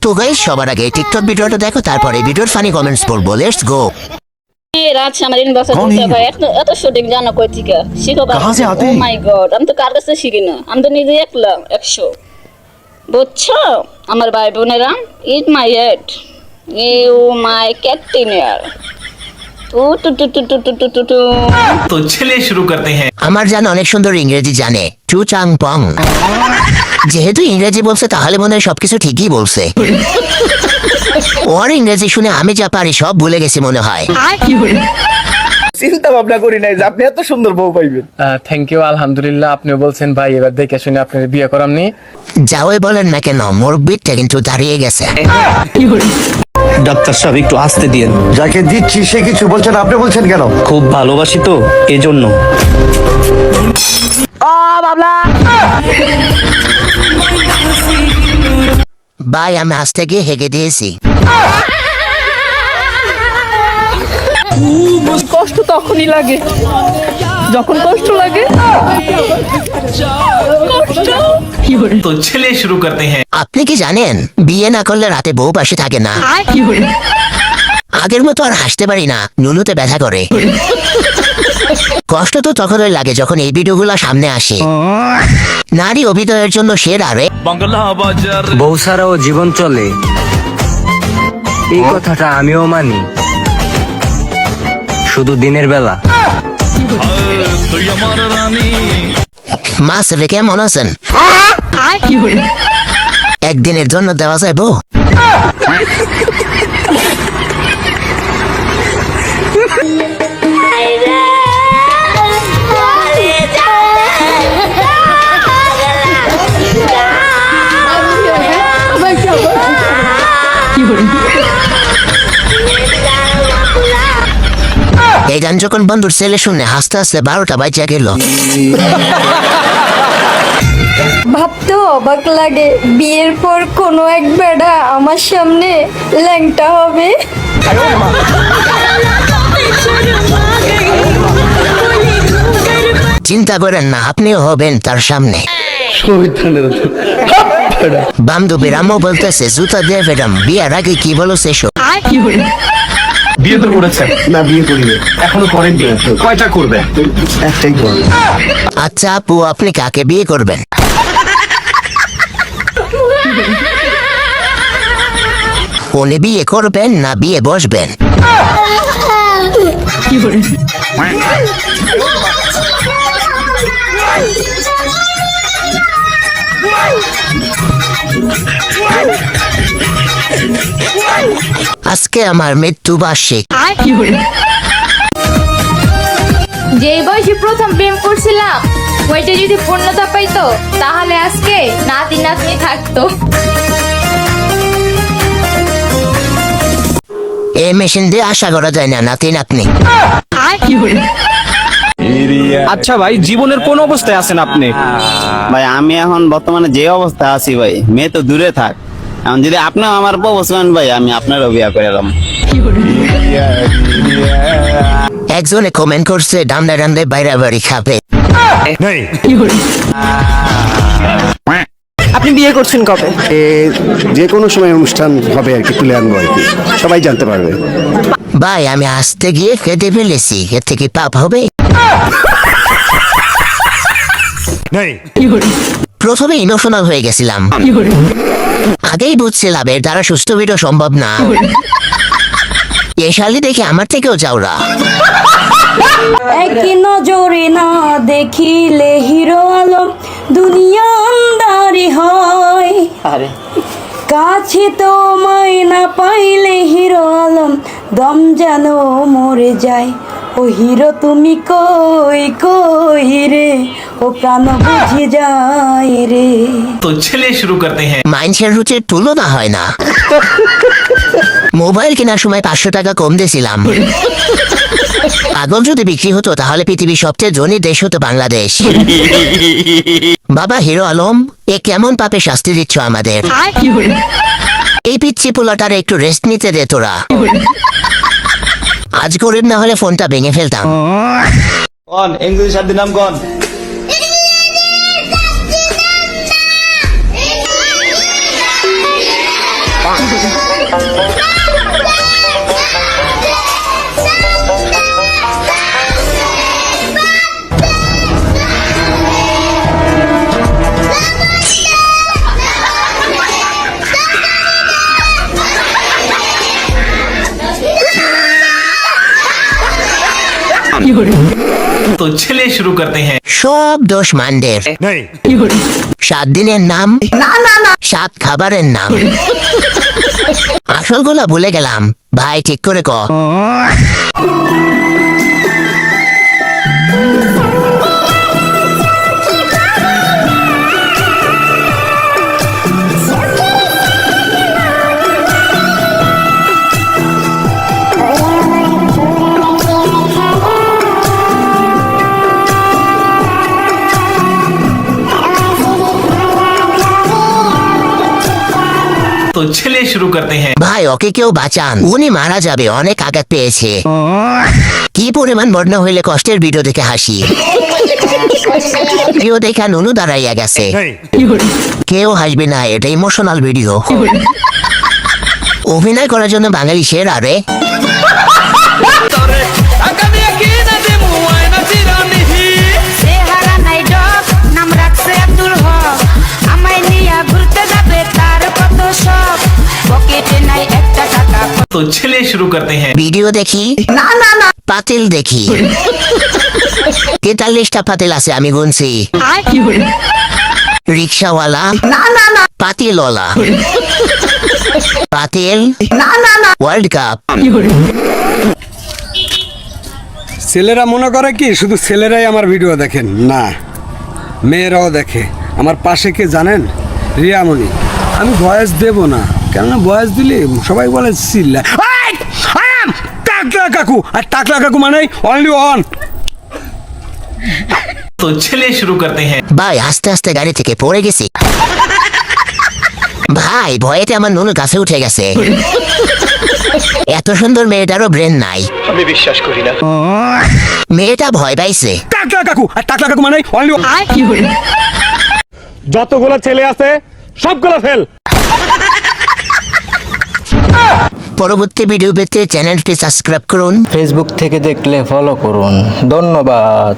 তো গাইস সবার আগে টিকটক ভিডিওটা দেখো তারপরে ভিডিওর ফানি কমেন্টস পড়বো লেটস গো এই রাত আমার ইনবক্সে कौन ঢুকতে है? ভাই এত এত শুটিং জানো কই থেকে শিখো कहाँ से आते ও हैं? মাই গড আমি তো কার কাছে শিখি না আমি তো নিজে একলা একশো বুঝছো আমার ভাই বোনেরা ইট মাই হেড ইউ মাই ক্যাপ্টেনিয়ার তো ছেলে শুরু করতে হ্যাঁ। আমার জান অনেক সুন্দর ইংরেজি জানে। টু চাং পং। যেহেতু ইংরেজি বলছে তাহলে মনে হয় সবকিছু ঠিকই বলছে। ওর ইংরেজি শুনে আমি যা পারি সব ভুলে গেছি মনে হয়। চিন্তা ভাবনা করি নাই যে আপনি এত সুন্দর বউ পাইবেন। থ্যাংক ইউ আলহামদুলিল্লাহ। আপনিও বলছেন ভাই এবার দেখে শুনে আপনার বিয়ে করামনি যাওয়াই বলেন না কেন মোর বিটটা কিন্তু দাঁড়িয়ে গেছে। ডাক্তার সাহেব একটু আসতে দিন যাকে দিচ্ছি সে কিছু বলছেন আপনি বলছেন কেন? খুব ভালোবাসি তো এজন্য। ভাই আমি হাসতে গিয়ে হেগে দিয়েছি। কষ্ট তখনই লাগে। যখন কষ্ট লাগে। তো ছেলে শুরু করতে হ্যাঁ। আপনি কি জানেন বিয়ে না করলে রাতে বউ পাশে থাকে না? আগের মতো আর হাসতে পারি না নুনুতে ব্যথা করে। কষ্ট তো তখনই লাগে যখন এই ভিডিওগুলো সামনে আসে। নারী অভিনয়ের জন্য সেরা রে। বউ ছাড়াও জীবন চলে। এই কথাটা আমিও মানি। শুধু দিনের বেলা। তুই আমার মা ছেলে কেমন আছেন? একদিনের জন্য দেওয়া যায় যাব গান যখন বন্ধুর ছেলে শুনে হাসতে হাসতে বারোটা বাইচা গেল। ভাবতে অবাক লাগে বিয়ের পর কোনো এক বেড়া আমার সামনে ল্যাংটা হবে। চিন্তা করেন না আপনিও হবেন তার সামনে। বান্ধবীর আম্মু বলতেছে জুতা দিয়ে ফেরাম বিয়ার আগে কি বলো সেসব? বিয়ে তো করেছে। না বিয়ে করিনি। এখনও করেন। কয়টা করবে? একটাই করবে। আচ্ছা আপু আপনি কাকে বিয়ে করবেন? কোনে বিয়ে করবেন না বিয়ে বসবেন? আজকে আমার মৃত্যু বার্ষিক যেই বয়সে প্রথম প্রেম করছিলাম ওইটা যদি পূর্ণতা পাইতো তাহলে আজকে নাতি নাতনি থাকতো। এই মেশিন দিয়ে আশা করা যায় না নাতি নাতনি। আচ্ছা ভাই জীবনের কোন অবস্থায় আছেন আপনি? ভাই আমি এখন বর্তমানে যে অবস্থায় আছি ভাই মেয়ে তো দূরে থাক। এখন যদি আপনি আমার প্রপোজ করেন ভাই আমি আপনারও বিয়া করে এলাম একজনে কমেন্ট করছে ডান্ডা ডান্ডে বাইরে বাড়ি খাবে। আপনি বিয়ে করছেন কবে? এ যে কোনো সময় অনুষ্ঠান হবে আর কি তুলে আনব আর কি। সবাই জানতে পারবে। ভাই আমি আসতে গিয়ে কেটে ফেলেছি এর থেকে পাপ হবে। প্রথমে ইমোশনাল হয়ে গেছিলাম। আগেই বুঝছিলাম এর দ্বারা সুস্থ ভিডিও সম্ভব না। এ শালি দেখে আমার থেকেও যাওরা একই নজরে না দেখিলে হিরো আলম দুনিয়া আন্দারি হয়। কাছে তো না পাইলে হিরো আলম দম যেন মরে যায়। ও হিরো তুমি কই কই রে? ও প্রাণ বুঝে যায় রে। তো ছেলে শুরু করতে হ্যাঁ। মাইন্ডসের রুচির তুলনা হয় না। মোবাইল কেনার সময় পাঁচশো টাকা কম দিয়েছিলাম। পাগল যদি বিক্রি হতো তাহলে পৃথিবীর সবচেয়ে ধনী দেশ হতো বাংলাদেশ। বাবা হিরো আলম এ কেমন পাপে শাস্তি দিচ্ছ আমাদের? এই পিচ্ছি পোলাটার একটু রেস্ট নিতে দে তোরা। আজ করেন না হলে ফোনটা ভেঙে ফেলতাম। কন ইংলিশ শব্দের নাম কন। তো চলে শুরু করতে হ্যাঁ সব দোষ মানদের সাত দিনের নাম? না না না। সাত খাবারের নাম। আসলগুলা ভুলে গেলাম। ভাই ঠিক করে ক। তো ছেলে শুরু করতে হ্যাঁ ভাই ওকে কেউ বাঁচান উনি মারা যাবে অনেক আঘাত পেয়েছে কি পরিমাণ বর্ণ হইলে কষ্টের ভিডিও দেখে হাসি কেউ দেখা নুনু দাঁড়াইয়া গেছে কেউ হাসবে না এটা ইমোশনাল ভিডিও অভিনয় করার জন্য বাঙালি সেরা রে। तो चलिए शुरू करते हैं ভিডিও দেখি পাতিল দেখি তেতাল্লিশটা পাতিল আছে আমি গুনছি রিক্সাওয়ালা পাতিলওয়ালা পাতিল ওয়ার্ল্ড কাপ ছেলেরা মনে করে কি শুধু ছেলেরাই আমার ভিডিও দেখেন না মেয়েরাও দেখে আমার পাশে কে জানেন রিয়ামণি আমি ভয়েস দেব না কেননা বয়স দিলে সবাই বলে টাকলা কাকু। আর টাকলা কাকু মানে অনলি তো শুরু করতে হ্যাঁ। ভাই আস্তে আস্তে গাড়ি থেকে পড়ে গেছি। ভাই ভয়েতে আমার নুন গাছে উঠে গেছে। এত সুন্দর মেয়েটারও ব্রেন নাই। আমি বিশ্বাস করি না। মেয়েটা ভয় পাইছে। টাকলা কাকু আর টাকলা কাকু মানে অনলি যতগুলো ছেলে আছে সবগুলো ফেল পরবর্তী ভিডিও পেতে চ্যানেলটি সাবস্ক্রাইব করুন। ফেসবুক থেকে দেখলে ফলো করুন। ধন্যবাদ।